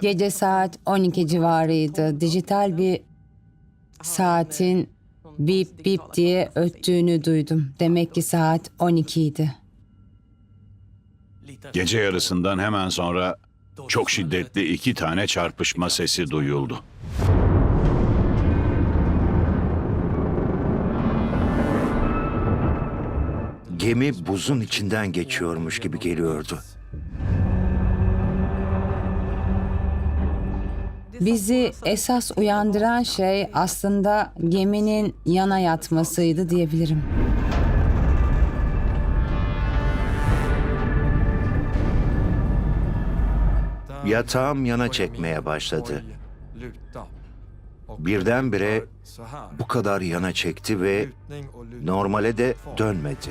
Gece saat 12 civarıydı. Dijital bir saatin bip bip diye öttüğünü duydum. Demek ki saat 12 idi. Gece yarısından hemen sonra çok şiddetli iki tane çarpışma sesi duyuldu. Gemi buzun içinden geçiyormuş gibi geliyordu. Bizi esas uyandıran şey aslında geminin yana yatmasıydı diyebilirim. Yatağım yana çekmeye başladı. Birdenbire bu kadar yana çekti ve normale de dönmedi.